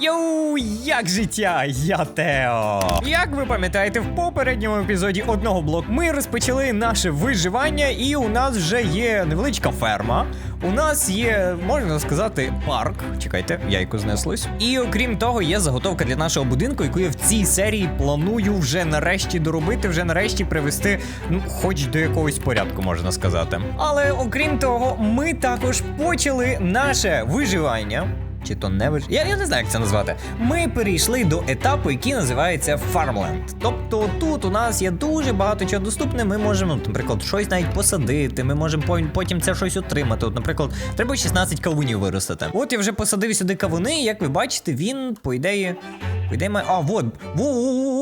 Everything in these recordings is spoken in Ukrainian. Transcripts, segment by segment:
Йоу, як життя? Я Тео. Як ви пам'ятаєте, в попередньому епізоді одного блоку ми розпочали наше виживання, і у нас вже є невеличка ферма. У нас є, можна сказати, парк. Чекайте, яйко знеслось. І окрім того, є заготовка для нашого будинку, яку я в цій серії планую вже нарешті доробити, вже нарешті привести, ну, хоч до якогось порядку, можна сказати. Але окрім того, ми також почали наше виживання. Чи то не виж... Я, я не знаю, як це назвати. Ми перейшли до етапу, який називається Farmland. Тобто тут у нас є дуже багато чого доступне. Ми можемо, наприклад, щось навіть посадити. Ми можемо потім це щось отримати. От, наприклад, треба 16 кавунів виростити. От я вже посадив сюди кавуни, і як ви бачите, він, по ідеї. По ідеї має. А, вот. Во,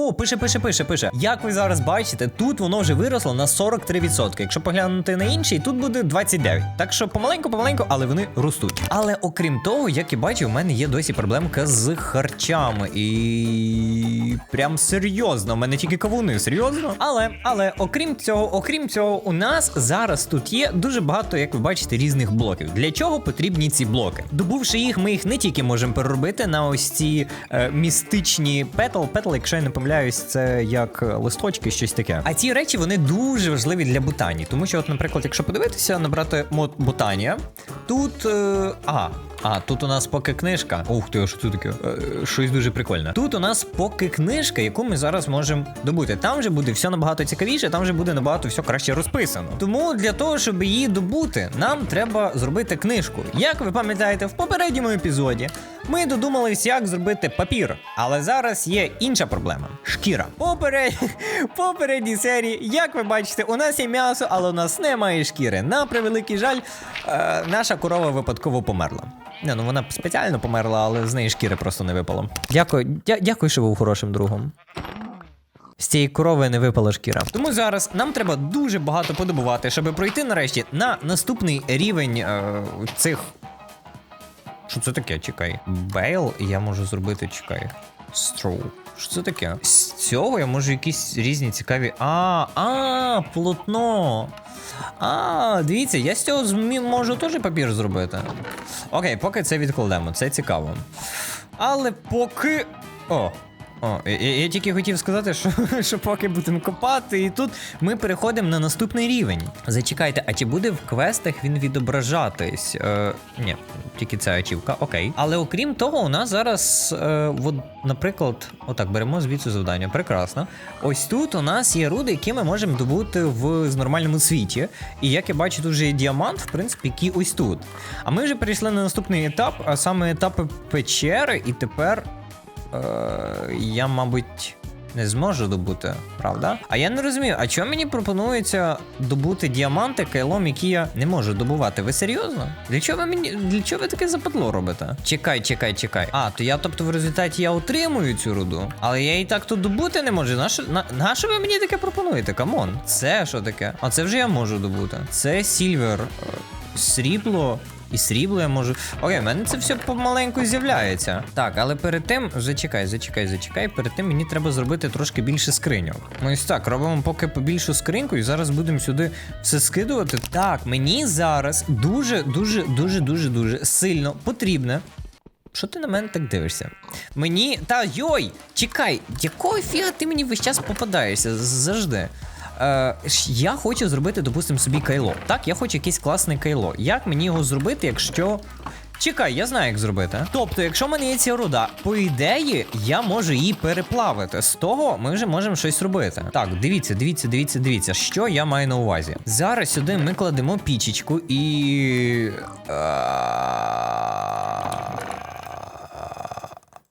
во, пише, пише, пише, пише. Як ви зараз бачите, тут воно вже виросло на 43%. Якщо поглянути на інший, тут буде 29%. Так що помаленьку, помаленьку, але вони ростуть. Але окрім того, як і бачу, у мене є досі проблемка з харчами. І прям серйозно. У мене тільки кавуни, серйозно. Але, але, окрім цього, окрім цього, у нас зараз тут є дуже багато, як ви бачите, різних блоків. Для чого потрібні ці блоки? Добувши їх, ми їх не тільки можемо переробити на ось ці е, містичні петл. Петл, якщо я не помиляюсь, це як листочки, щось таке. А ці речі вони дуже важливі для ботанії. Тому що, от, наприклад, якщо подивитися, набрати мод ботанія, тут. Е, а, а, тут у нас поки книжка. Ух ти, що це таке? Е, щось дуже прикольне. Тут у нас поки книжка, яку ми зараз можемо добути. Там вже буде все набагато цікавіше, там вже буде набагато все краще розписано. Тому для того, щоб її добути, нам треба зробити книжку. Як ви пам'ятаєте, в попередньому епізоді ми додумались, як зробити папір. Але зараз є інша проблема: шкіра. Поперед... Попередній серії, як ви бачите, у нас є м'ясо, але у нас немає шкіри. На превеликий жаль, е, наша корова випадково померла. Не, ну вона спеціально померла, але з неї шкіри просто не випало. Дякую, дя- дякую, що був хорошим другом. З цієї корови не випала шкіра. Тому зараз нам треба дуже багато подобувати, щоб пройти нарешті на наступний рівень е, цих. Що це таке? Чекай. Бейл я можу зробити, чекай. Строу. Що це таке? З цього я можу якісь різні цікаві. А, а, полотно. А, дивіться, я з цього змі- можу теж папір зробити. Окей, поки це відкладемо, це цікаво. Але поки. О. О, я, я- тільки хотів сказати, що, що поки будемо копати, і тут ми переходимо на наступний рівень. Зачекайте, а чи буде в квестах він відображатись? Е, ні, тільки ця ачівка, окей. Але окрім того, у нас зараз, е, от, наприклад, отак, беремо звідси завдання. Прекрасно. Ось тут у нас є руди, які ми можемо добути в нормальному світі. І як я бачу, тут вже є діамант, в принципі, який ось тут. А ми вже перейшли на наступний етап, а саме етапи печери, і тепер. Е, я, мабуть, не зможу добути, правда? А я не розумію, а чому мені пропонується добути діаманти кайлом, які я не можу добувати? Ви серйозно? Для чого ви мені для чого ви таке западло робите? Чекай, чекай, чекай. А, то я, тобто, в результаті я отримую цю руду, але я і так тут добути не можу. На що, на, на що ви мені таке пропонуєте? Камон, це що таке? А це вже я можу добути. Це сільвер, е, срібло. І срібло я можу. Окей, в мене це все помаленьку з'являється. Так, але перед тим. Зачекай, зачекай, зачекай. Перед тим мені треба зробити трошки більше скриньок. Ну ось так, робимо поки побільшу скриньку, і зараз будемо сюди все скидувати. Так, мені зараз дуже, дуже, дуже, дуже, дуже сильно потрібне. Що ти на мене так дивишся? Мені. Та йой! Чекай, якого фіга ти мені весь час попадаєшся? Завжди. Е, я хочу зробити, допустимо, собі кайло. Так, я хочу якесь класне кайло. Як мені його зробити, якщо. Чекай, я знаю, як зробити. Тобто, якщо в мене є ця руда, по ідеї, я можу її переплавити. З того ми вже можемо щось робити. Так, дивіться, дивіться, дивіться, дивіться, що я маю на увазі. Зараз сюди ми кладемо пічечку і. А,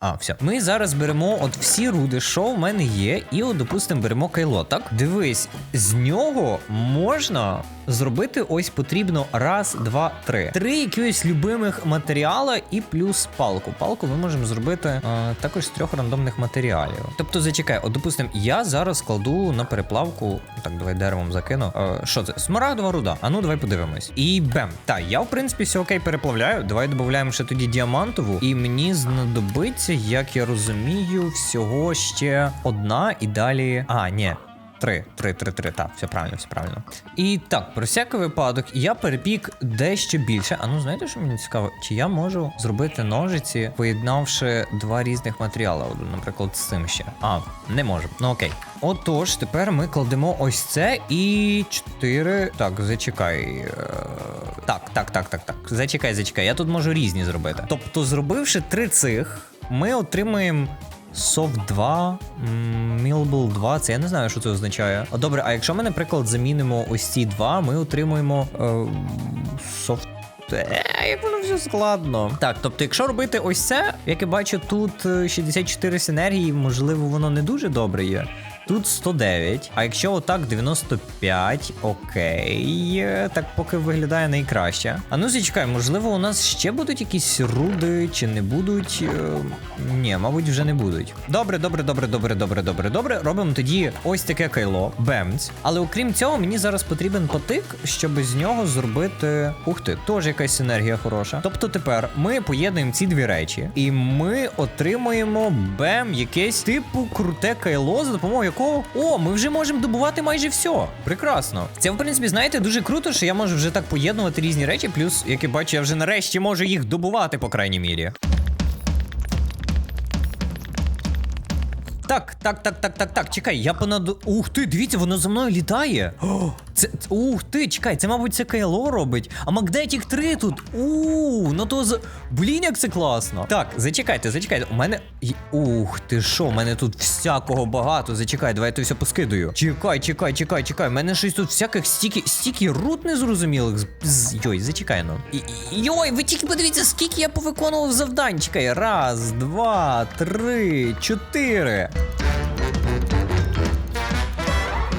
все. Ми зараз беремо от всі руди, що в мене є, і от, допустимо, беремо кайло, так? Дивись, з нього можна зробити ось потрібно раз, два, три. Три якихось любимих матеріали і плюс палку. Палку ми можемо зробити е, також з трьох рандомних матеріалів. Тобто, зачекай, от допустимо, я зараз кладу на переплавку. Так, давай деревом закину. Е, що це? Смарагдова руда. А ну давай подивимось. І бем. Так, я в принципі все окей переплавляю. Давай додаємо ще тоді діамантову. І мені знадобиться, як я розумію, всього ще одна і далі. А, ні. Три, три, три, три. Так, все правильно, все правильно. І так, про всякий випадок, я перепік дещо більше. А ну знаєте, що мені цікаво? Чи я можу зробити ножиці, поєднавши два різних матеріали? Наприклад, з цим ще. А, не можу. Ну окей. Отож, тепер ми кладемо ось це і чотири. Так, зачекай. Е, Так, так, так, так, так. Зачекай, зачекай. Я тут можу різні зробити. Тобто, зробивши три цих, ми отримаємо. Soft 2, Millable 2, це я не знаю, що це означає. А добре, а якщо ми, наприклад, замінимо ось ці два, ми отримуємо е, Е, як воно все складно. Так, тобто, якщо робити ось це, як я бачу, тут е, 64 синергії, можливо, воно не дуже добре є. Тут 109, а якщо отак 95, окей, так поки виглядає найкраще. А ну зачекай, можливо, у нас ще будуть якісь руди, чи не будуть. Е, Ні, мабуть, вже не будуть. Добре, добре, добре, добре, добре, добре, добре. Робимо тоді ось таке кайло, бемц. Але окрім цього, мені зараз потрібен потик, щоб з нього зробити. Ух ти, теж якась синергія хороша. Тобто тепер ми поєднуємо ці дві речі, і ми отримуємо бем, якесь типу круте кайло, за допомогою якого о, ми вже можемо добувати майже все. Прекрасно. Це, в принципі, знаєте, дуже круто, що я можу вже так поєднувати різні речі. Плюс, як я бачу, я вже нарешті можу їх добувати, по крайній мірі. Так, так, так, так, так, так. Чекай, я понад. Ух ти, дивіться, воно за мною літає. О, це, ух ти, чекай, це, мабуть, це КЛО робить. А Магдетік 3 тут. У, ну то з. Блін, як це класно. Так, зачекайте, зачекайте. У мене. Ух ти що, у мене тут всякого багато. Зачекай, давай я то все поскидаю. Чекай, чекай, чекай, чекай. У мене щось тут всяких стільки, стільки рут незрозумілих. Йой, зачекай ну. Йой, ви тільки подивіться, скільки я повиконував завдань. Чекай, раз, два, три, чотири.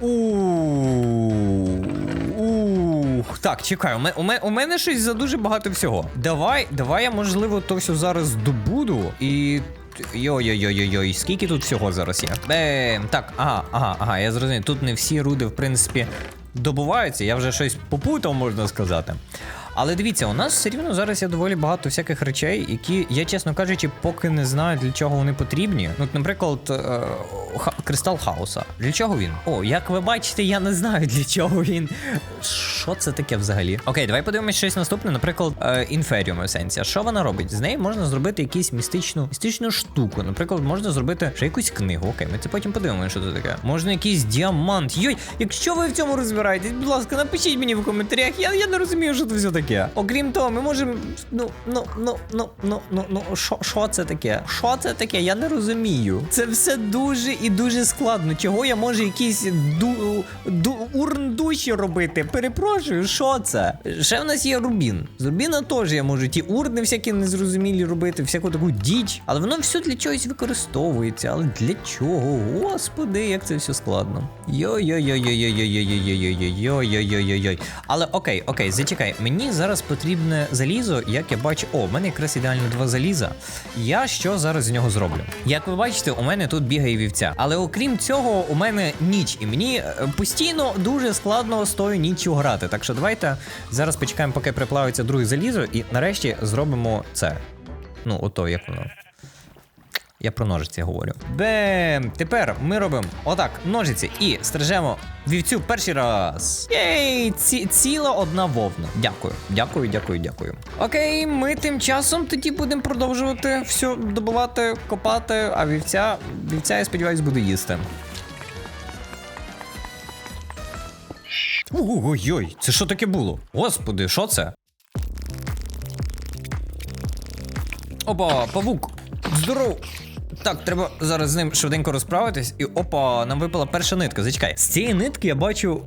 Ух, так, чекай, у мене, у, мене, у мене щось за дуже багато всього. Давай, давай я, можливо, то все зараз добуду і. Йой-йой-йой-йой, скільки тут всього зараз є? Бем, так, ага, ага, ага, я зрозумів. Тут не всі руди, в принципі, добуваються, я вже щось попутав, можна сказати. Але дивіться, у нас все рівно зараз є доволі багато всяких речей, які, я чесно кажучи, поки не знаю, для чого вони потрібні. Ну, от, наприклад, е, кристал хаоса. Для чого він? О, як ви бачите, я не знаю для чого він. Що це таке взагалі? Окей, давай подивимось щось наступне. Наприклад, інферіум есенція. Що вона робить? З неї можна зробити якусь містичну, містичну штуку. Наприклад, можна зробити ще якусь книгу. Окей, ми це потім подивимося, що це таке. Можна якийсь діамант. Йой, якщо ви в цьому розбираєтесь, будь ласка, напишіть мені в коментарях. Я, я не розумію, що це все таке. Окрім того, ми можемо. Ну, ну, ну, ну, ну, ну, ну, що, це таке? Що це таке? Я не розумію. Це все дуже і дуже складно. Чого я можу якісь ду, ду, урн душі робити? Перепрошую, що це? Ще в нас є Рубін. З Рубіна теж я можу ті урни всякі незрозумілі робити, всяку таку діч. Але воно все для чогось використовується. Але для чого? Господи, як це все складно. Йой-йой-йой-йой-йой-йой-йой-йой-йой-йой-йой-йой. Але окей, окей, зачекай. Мені зараз потрібне залізо, як я бачу. О, в мене якраз ідеально два заліза. Я що зараз з нього зроблю? Як ви бачите, у мене тут бігає вівця. Але окрім цього, у мене ніч, і мені е, постійно дуже складно з тою ніччю грати. Так що давайте зараз почекаємо, поки приплавиться друге залізо, і нарешті зробимо це. Ну, ото як воно. Я про ножиці говорю. Бем! Тепер ми робимо отак, ножиці і стрижемо вівцю перший раз. Єй! Ці, ціла одна вовна. Дякую, дякую, дякую, дякую. Окей, ми тим часом тоді будемо продовжувати все добувати, копати, а вівця, вівця, я сподіваюся, буде їсти. Ой-ой, це що таке було? Господи, що це? Опа, павук! Здоров! Так, треба зараз з ним швиденько розправитись. І опа, нам випала перша нитка. Зачекай. З цієї нитки я бачу.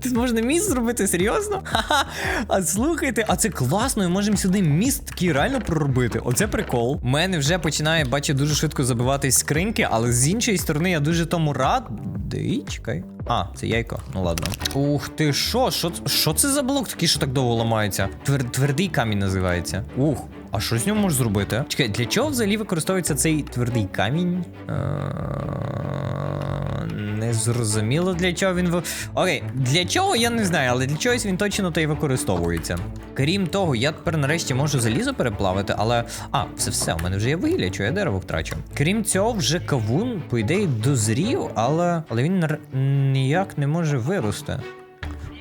Ти можна міст зробити серйозно? Ха-ха. А слухайте, а це класно, і можемо сюди міст такий реально проробити. Оце прикол. У мене вже починає, бачу, дуже швидко забиватись скриньки, але з іншої сторони я дуже тому радий. Чекай. А, це яйко. Ну ладно. Ух ти? Що, що це за блок такий, що так довго ламається? Твер, твердий камінь називається. Ух. А що з нього можеш зробити? Чекай, для чого взагалі використовується цей твердий камінь? Е, не зрозуміло для чого він в. Окей, для чого я не знаю, але для чогось він точно то й використовується. Крім того, я тепер нарешті можу залізо переплавити, але. А, все все, у мене вже є вугілля, чого я дерево втрачу. Крім цього, вже кавун, по ідеї, дозрів, але. Але він ніяк не може вирости.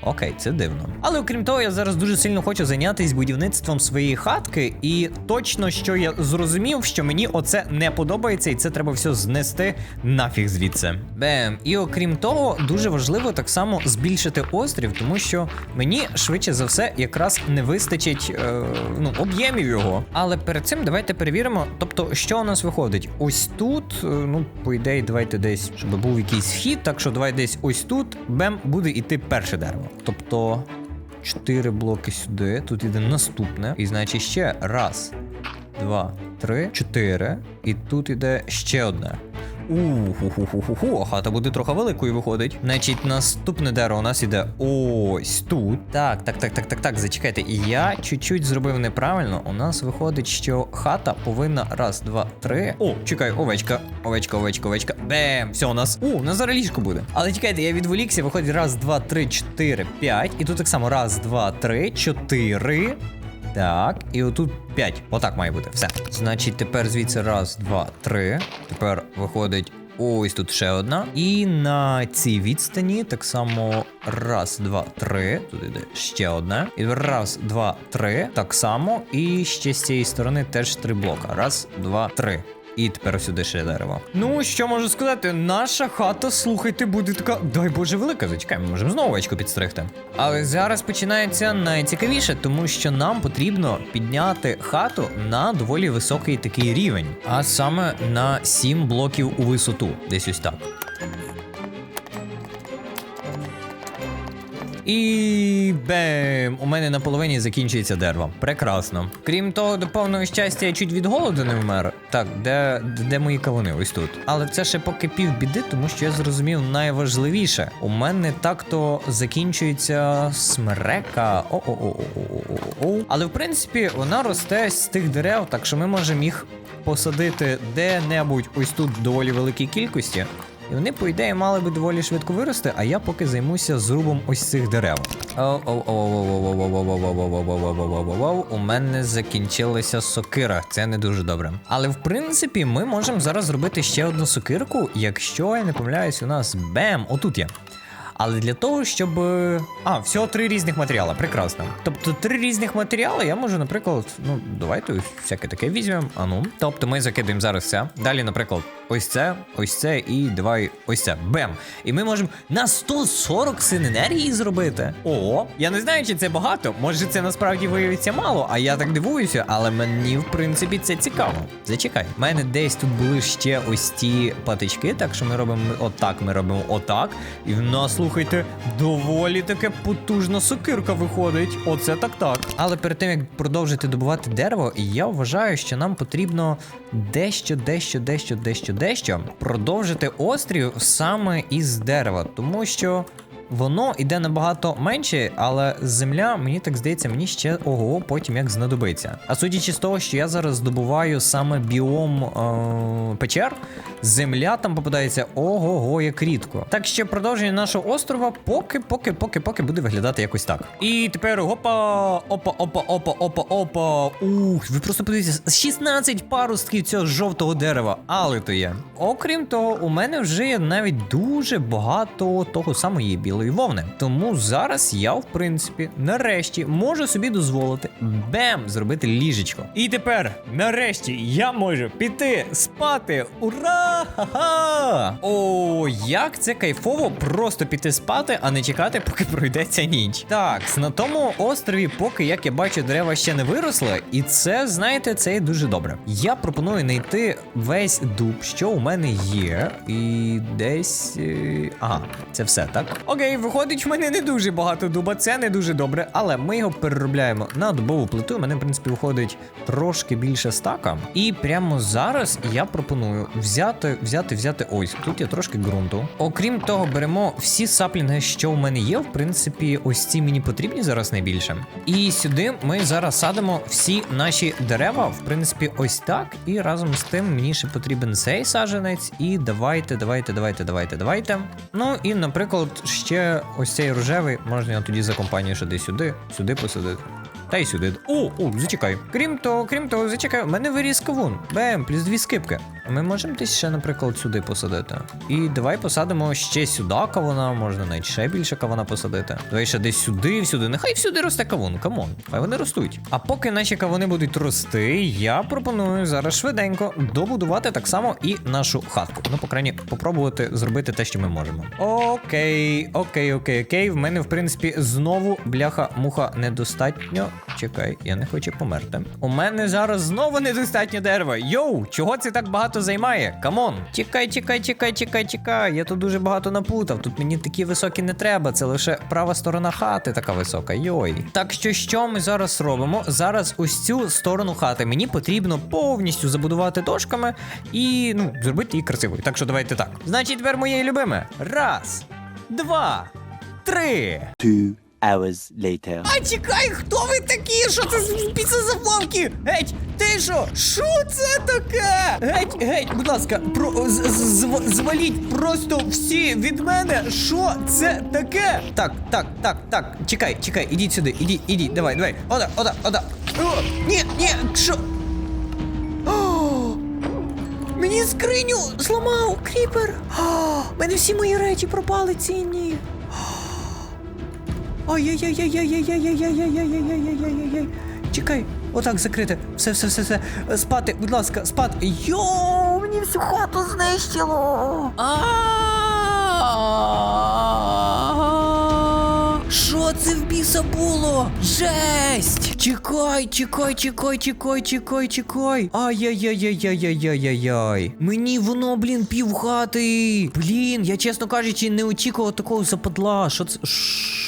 Окей, це дивно. Але окрім того, я зараз дуже сильно хочу зайнятися будівництвом своєї хатки, і точно що я зрозумів, що мені оце не подобається, і це треба все знести нафіг звідси. Бем. І окрім того, дуже важливо так само збільшити острів, тому що мені швидше за все якраз не вистачить е, ну, об'ємів його. Але перед цим давайте перевіримо, тобто, що у нас виходить. Ось тут, е, ну, по ідеї, давайте десь, щоб був якийсь вхід, так що давай десь ось тут, бем, буде йти перше дерево. Тобто 4 блоки сюди, тут йде наступне. І значить ще раз, два, три, чотири. І тут йде ще одне. Уху-ху-ху-ху-ху, хата буде трохи великою виходить. Значить, наступне дерево у нас іде ось тут. Так, так, так, так, так, так. Зачекайте. Я чуть-чуть зробив неправильно. У нас виходить, що хата повинна раз, два, три. О, чекай, овечка, овечка, овечка, овечка. Бем, все у нас. У, у нас зараз ліжко буде. Але чекайте, я відволікся, виходить раз, два, три, чотири, п'ять. І тут так само раз, два, три, чотири. Так, і отут 5. Отак має бути. Все. Значить, тепер звідси раз, два, три. Тепер виходить. Ось тут ще одна. І на цій відстані так само раз, два, три. Тут іде ще одна. І раз, два, три. Так само. І ще з цієї сторони теж три блока. Раз, два, три. І тепер сюди ще дерево. Ну, що можу сказати, наша хата, слухайте, буде така. Дай Боже, велика, зачекаємо, ми можемо знову овечку підстригти. Але зараз починається найцікавіше, тому що нам потрібно підняти хату на доволі високий такий рівень, а саме на 7 блоків у висоту, десь ось так. І бем! У мене на половині закінчується дерево. Прекрасно. Крім того, до повного щастя, я чуть від голоду не вмер. Так, де де мої кавуни? Ось тут. Але це ще поки пів біди, тому що я зрозумів найважливіше. У мене так-то закінчується смерека. о о о о о Але в принципі вона росте з тих дерев, так що ми можемо їх посадити де-небудь ось тут в доволі великій кількості. І вони, по ідеї, мали би доволі швидко вирости, а я поки займуся зрубом ось цих дерев. У мене закінчилася сокира, це не дуже добре. Але в принципі, ми можемо зараз зробити ще одну сокирку, якщо я не помиляюсь, у нас бем! Отут є. Але для того, щоб. е, А, всього три різних матеріали. Прекрасно. Тобто три різних матеріали я можу, наприклад, ну, давайте всяке таке візьмемо. А ну. Тобто ми закидаємо зараз це. Далі, наприклад, ось це, ось це, і давай ось це. Бем! І ми можемо на 140 син енергії зробити. О, я не знаю, чи це багато. Може, це насправді виявиться мало, а я так дивуюся, але мені, в принципі, це цікаво. Зачекай, в мене десь тут були ще ось ті патички, так що ми робимо отак, ми робимо отак. І в нас, слухайте, доволі таке потужна сокирка виходить. Оце так так. Але перед тим як продовжити добувати дерево, я вважаю, що нам потрібно дещо, дещо, дещо, дещо, дещо продовжити острів саме із дерева, тому що. Воно іде набагато менше, але земля, мені так здається, мені ще ого, потім як знадобиться. А судячи з того, що я зараз здобуваю саме біом е- печер, земля там попадається ого-го, як рідко. Так що продовження нашого острова поки, поки, поки, поки буде виглядати якось так. І тепер опа, опа, опа, опа, опа, опа. Ух, ви просто подивіться, 16 паростків цього жовтого дерева, але то є. Окрім того, у мене вже є навіть дуже багато того самої білої вовни. Тому зараз я, в принципі, нарешті можу собі дозволити бем зробити ліжечко. І тепер, нарешті, я можу піти спати. Ура! Ха-ха! О, як це кайфово просто піти спати, а не чекати, поки пройдеться ніч. Так, на тому острові, поки як я бачу, дерева ще не виросли, і це, знаєте, це є дуже добре. Я пропоную знайти весь дуб, що у мене є, і десь. е, Ага, це все, так? Окей, Окей, виходить, в мене не дуже багато дуба, це не дуже добре, але ми його переробляємо на дубову плиту. У мене, в принципі, виходить трошки більше стака. І прямо зараз я пропоную взяти, взяти, взяти ось. Тут є трошки ґрунту. Окрім того, беремо всі саплінги, що в мене є. В принципі, ось ці мені потрібні зараз найбільше. І сюди ми зараз садимо всі наші дерева. В принципі, ось так. І разом з тим мені ще потрібен цей саджанець. І давайте, давайте, давайте, давайте, давайте. Ну і, наприклад, ще ось цей рожевий можна я тоді за компанію ще десь сюди, сюди посадити. Та й сюди. О, о, зачекай. Крім того, крім того, зачекай, в мене виріс кавун. Бем, плюс дві скипки. Ми можемо десь ще, наприклад, сюди посадити. І давай посадимо ще сюди кавуна, можна навіть ще більше кавуна посадити. Давай ще десь сюди, всюди. Нехай всюди росте кавун, камон. Хай вони ростуть. А поки наші кавуни будуть рости, я пропоную зараз швиденько добудувати так само і нашу хатку. Ну, по крайні, попробувати зробити те, що ми можемо. Окей, окей, окей, окей. В мене, в принципі, знову бляха-муха недостатньо. Чекай, я не хочу померти. У мене зараз знову недостатньо дерева. Йоу, чого це так багато займає? Камон. Чекай, чекай, чекай, чекай, чекай. Я тут дуже багато наплутав. Тут мені такі високі не треба. Це лише права сторона хати така висока. Йой. Так що, що ми зараз робимо? Зараз ось цю сторону хати мені потрібно повністю забудувати дошками і ну, зробити її красивою. Так що давайте так. Значить, тепер моє любиме. Раз, два, три. Two hours later. А чекай, хто ви такі? Що це за піцезаплавки? Геть, ти що? Це таке? Геть, геть, будь ласка, про з- з- зваліть просто всі від мене. Що це таке? Так, так, так, так. Чекай, чекай, ідіть сюди, ідіть, ідіть, давай, давай. Ода, ода, ода. О, ні, ні, що? Мені скриню зламав кріпер. О, мене всі мої речі пропали цінні. Ай-яй-яй-яй-яй-яй-яй-яй-яй-яй-яй-яй-яй-яй-яй. Чекай, отак закрити. Все, все, все, все. Спати, будь ласка, спати. Йоу, мені всю хату знищило. Що це в біса було? Жесть! Чекай, чекай, чекай, чекай, чекай, чекай. Ай-яй-яй-яй-яй-яй-яй-яй. Мені воно, блін, пів хати. Блін, я чесно кажучи, не очікував такого западла. Що це? Що-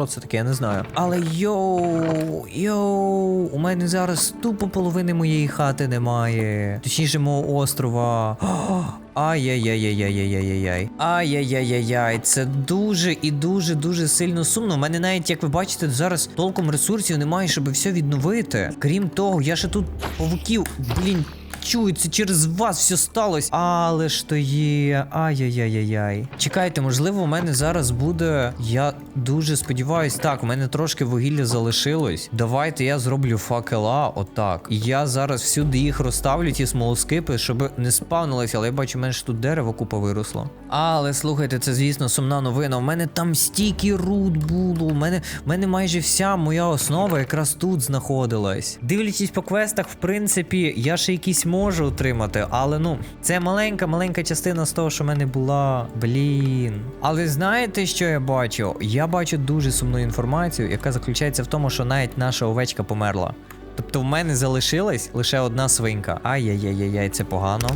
Що це таке? Я не знаю. Але йоу, йоу, у мене зараз тупо половини моєї хати немає. Точніше, мого острова. Ай-яй-яй-яй-яй-яй-яй-яй. Ай-яй-яй-яй-яй. Це дуже і дуже дуже сильно сумно. У мене навіть, як ви бачите, зараз толком ресурсів немає, щоб все відновити. Крім того, я ще тут павуків, блін. Чую, це через вас все сталося. Але ж то є. Ай-яй-яй-яй-яй. Чекайте, можливо, у мене зараз буде. Я дуже сподіваюсь, так, у мене трошки вугілля залишилось. Давайте я зроблю факела, отак. І я зараз всюди їх розставлю, ті смолоскипи, щоб не спавнилися, але я бачу, ж тут дерево купа виросло. Але слухайте, це звісно сумна новина. У мене там стільки руд було. У мене, у мене майже вся моя основа якраз тут знаходилась. Дивлячись по квестах, в принципі, я ще якісь можу отримати, але ну, це маленька, маленька частина з того, що в мене була. Блін. Але знаєте, що я бачу? Я бачу дуже сумну інформацію, яка заключається в тому, що навіть наша овечка померла. Тобто в мене залишилась лише одна свинка. Ай-яй-яй-яй, це погано.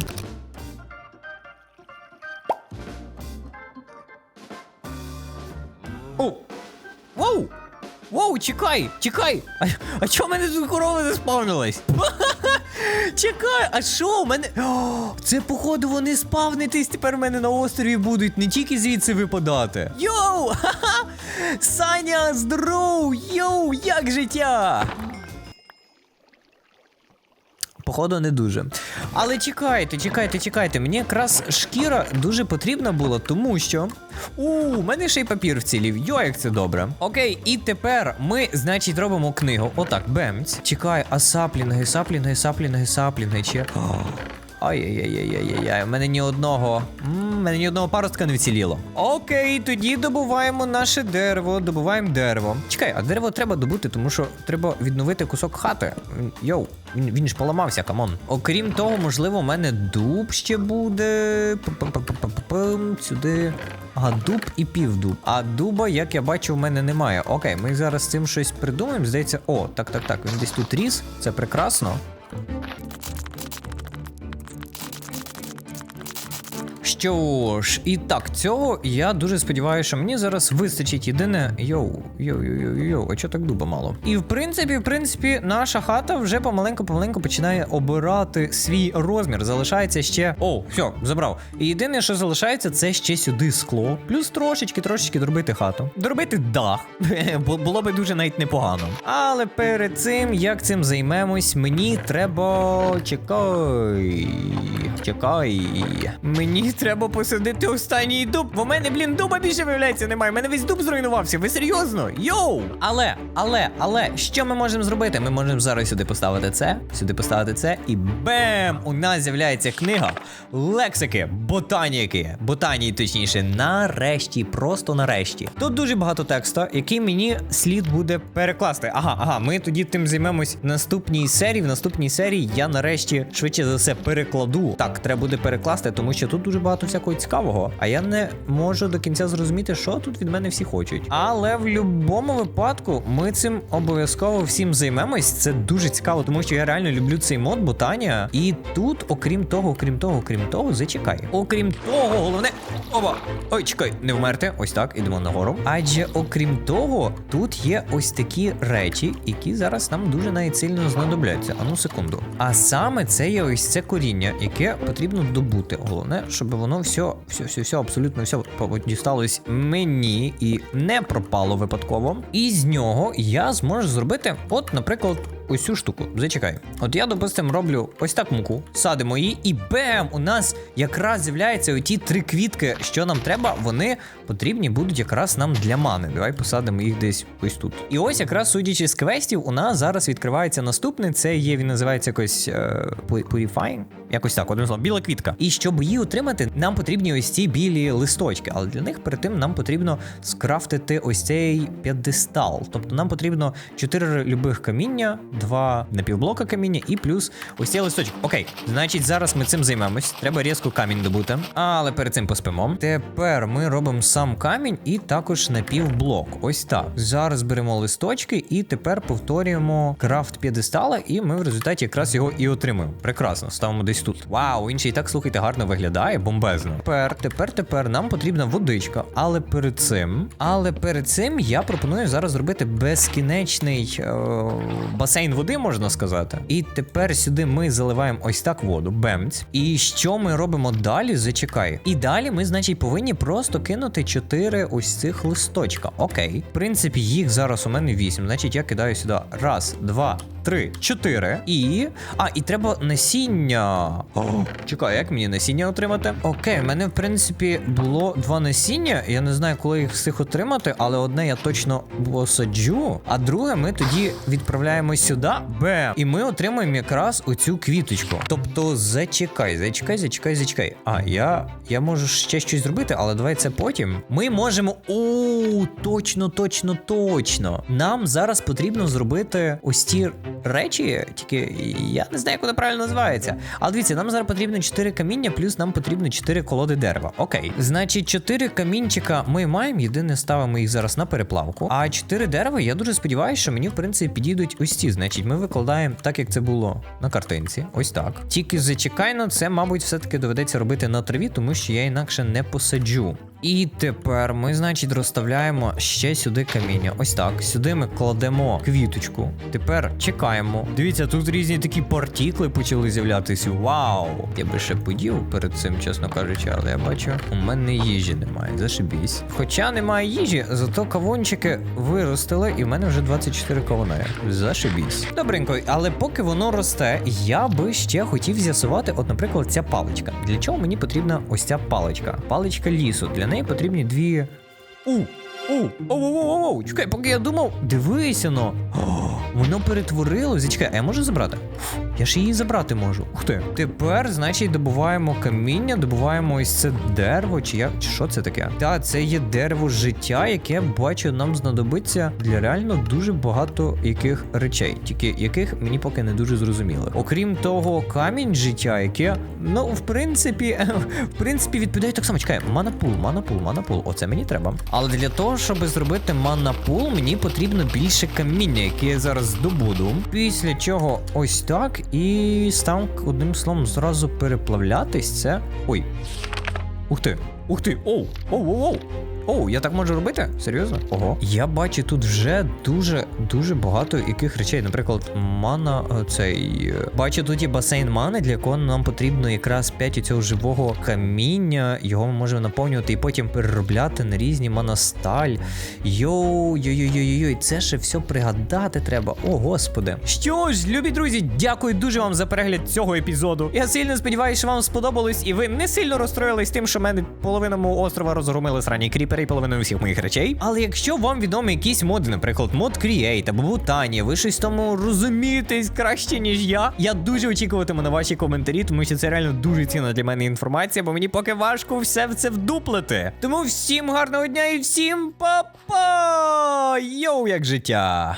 Воу, чекай! Чекай! А, а чого в мене тут корова заспавнилась? Чекай, а що у мене. О, це походу вони спавнитись тепер в мене на острові будуть, не тільки звідси випадати. Йоу! Ха-ха! Саня, здоров! Йоу, як життя? Походу, не дуже. Але чекайте, чекайте, чекайте. Мені якраз шкіра дуже потрібна була, тому що. У, у мене ще й папір вцілів. Йо, як це добре. Окей, і тепер ми, значить, робимо книгу. Отак, бемць. Чекай, а саплінги, саплінги, саплінги, саплінги, чи. Ай-яй-яй-яй-яй-яй, у мене ні одного. У мене ні одного паростка не вціліло. Окей, тоді добуваємо наше дерево, добуваємо дерево. Чекай, а дерево треба добути, тому що треба відновити кусок хати. Йоу, він, він ж поламався, камон. Окрім того, можливо, у мене дуб ще буде. Сюди. Ага, дуб і півдуб. А дуба, як я бачу, у мене немає. Окей, ми зараз з цим щось придумаємо. Здається, о, так, так, так. Він десь тут ріс. Це прекрасно. Що ж, і так, цього я дуже сподіваюся, що мені зараз вистачить єдине. Йоу, йоу, йоу, йоу, йоу, а чого так дуба мало? І в принципі, в принципі, наша хата вже помаленьку-помаленьку починає обирати свій розмір. Залишається ще. О, все, забрав. І єдине, що залишається, це ще сюди скло. Плюс трошечки, трошечки доробити хату. Доробити дах. Було би дуже навіть непогано. Але перед цим, як цим займемось, мені треба. Чекай. Чекай. Мені треба посадити останній дуб. Бо В мене, блін, дуба більше виявляється немає. У мене весь дуб зруйнувався. Ви серйозно? Йоу! Але, але, але, що ми можемо зробити? Ми можемо зараз сюди поставити це, сюди поставити це, і бем! У нас з'являється книга лексики, ботаніки. Ботанії, точніше, нарешті, просто нарешті. Тут дуже багато текста, який мені слід буде перекласти. Ага, ага, ми тоді тим займемось в наступній серії. В наступній серії я нарешті швидше за все перекладу. Так, треба буде перекласти, тому що тут дуже багато всякого цікавого. А я не можу до кінця зрозуміти, що тут від мене всі хочуть. Але в будь-якому випадку ми цим обов'язково всім займемось. Це дуже цікаво, тому що я реально люблю цей мод Ботанія. І тут, окрім того, окрім того, окрім того, зачекай. Окрім того, головне. Оба! Ой, чекай, не вмерти. Ось так, ідемо нагору. Адже окрім того, тут є ось такі речі, які зараз нам дуже навіть сильно знадобляться. Ану секунду. А саме це є ось це коріння, яке потрібно добути. Головне, щоб воно все, все, все, все, абсолютно все дісталось мені і не пропало випадково. І з нього я зможу зробити, от, наприклад, ось цю штуку. Зачекай. От я, допустим, роблю ось так муку, садимо її, і бем! У нас якраз з'являються оті три квітки, що нам треба. Вони потрібні будуть якраз нам для мани. Давай посадимо їх десь ось тут. І ось якраз судячи з квестів, у нас зараз відкривається наступний. Це є, він називається якось е, Purifying. Якось так, одним словом, біла квітка. І щоб її отримати, нам потрібні ось ці білі листочки. Але для них перед тим нам потрібно скрафтити ось цей п'єдестал. Тобто нам потрібно 4 любих каміння, 2 напівблока каміння і плюс ось цей листочок. Окей, значить, зараз ми цим займемось. Треба різко камінь добути. Але перед цим поспимо. Тепер ми робимо сам камінь і також напівблок. Ось так. Зараз беремо листочки і тепер повторюємо крафт п'єдестала, і ми в результаті якраз його і отримуємо. Прекрасно, ставимо десь тут. Вау, інший так слухайте, гарно виглядає, бомбезно. Тепер, тепер, тепер нам потрібна водичка. Але перед цим, але перед цим я пропоную зараз зробити безкінечний е, басейн води, можна сказати. І тепер сюди ми заливаємо ось так воду, бемць. І що ми робимо далі? Зачекай. І далі ми, значить, повинні просто кинути 4 ось цих листочка. Окей. В принципі, їх зараз у мене 8. Значить, я кидаю сюди раз, два, три, чотири. І. А, і треба насіння. О, чекай, як мені насіння отримати? Окей, в мене, в принципі, було два насіння. Я не знаю, коли їх встиг отримати, але одне я точно посаджу, а друге ми тоді відправляємо сюди. Бем! І ми отримаємо якраз оцю квіточку. Тобто, зачекай, зачекай, зачекай, зачекай. А, я, я можу ще щось зробити, але давай це потім. Ми можемо. О, точно, точно, точно. Нам зараз потрібно зробити ось ці речі, тільки я не знаю, як вони правильно називаються. Але дивіться, нам зараз потрібно 4 каміння, плюс нам потрібно 4 колоди дерева. Окей. Значить, 4 камінчика ми маємо, єдине ставимо їх зараз на переплавку. А 4 дерева, я дуже сподіваюся, що мені в принципі підійдуть ось ці. Значить, ми викладаємо так, як це було на картинці. Ось так. Тільки зачекайно, це, мабуть, все-таки доведеться робити на траві, тому що я інакше не посаджу. І тепер ми, значить, розставляємо ще сюди каміння. Ось так. Сюди ми кладемо квіточку. Тепер чекаємо. Дивіться, тут різні такі партікли почали з'являтися. Вау! Я би ще подів перед цим, чесно кажучи, але я бачу, у мене їжі немає. Зашибісь. Хоча немає їжі, зато кавунчики виростили, і в мене вже 24 кавуни. Зашибісь. Добренько, але поки воно росте, я би ще хотів з'ясувати, от, наприклад, ця паличка. Для чого мені потрібна ось ця паличка? Паличка лісу. Для неї потрібні дві. У! У! Оу-оу-оу! Чекай, поки я думав, дивися но. Воно перетворилось. Зачекай, а я можу забрати? Я ж її забрати можу. Ух ти. Тепер, значить, добуваємо каміння, добуваємо ось це дерево, чи як чи що це таке? Та, це є дерево життя, яке бачу, нам знадобиться для реально дуже багато яких речей, тільки яких мені поки не дуже зрозуміли. Окрім того, камінь життя, яке, ну, в принципі, в принципі, відповідає так само. Чекай, манапул, манапул, манапул. Оце мені треба. Але для того, щоб зробити манапул, мені потрібно більше каміння, яке я зараз здобуду. Після чого ось так, і став одним словом зразу переплавлятись. Це. Ой. Ух ти, ух ти, оу, оу, оу, я так можу робити? Серйозно? Ого. Я бачу тут вже дуже дуже багато яких речей. Наприклад, мана е, цей. е, Бачу тут є басейн мани, для якого нам потрібно якраз 5 цього живого каміння. Його ми можемо наповнювати і потім переробляти на різні манасталь. Йоу, йой-йой-йой, це ще все пригадати треба. О, господи. Що ж, любі друзі, дякую дуже вам за перегляд цього епізоду. Я сильно сподіваюся, що вам сподобалось, і ви не сильно розстроїлись тим, що мене половину мого острова розгромили срані кріпери і половину всіх моїх речей. Але якщо вам відомі якісь моди, наприклад, мод Create або Бутанія, ви щось тому розумієтесь краще, ніж я. Я дуже очікуватиму на ваші коментарі, тому що це реально дуже цінна для мене інформація, бо мені поки важко все в це вдуплити. Тому всім гарного дня і всім па-па! Йоу, як життя!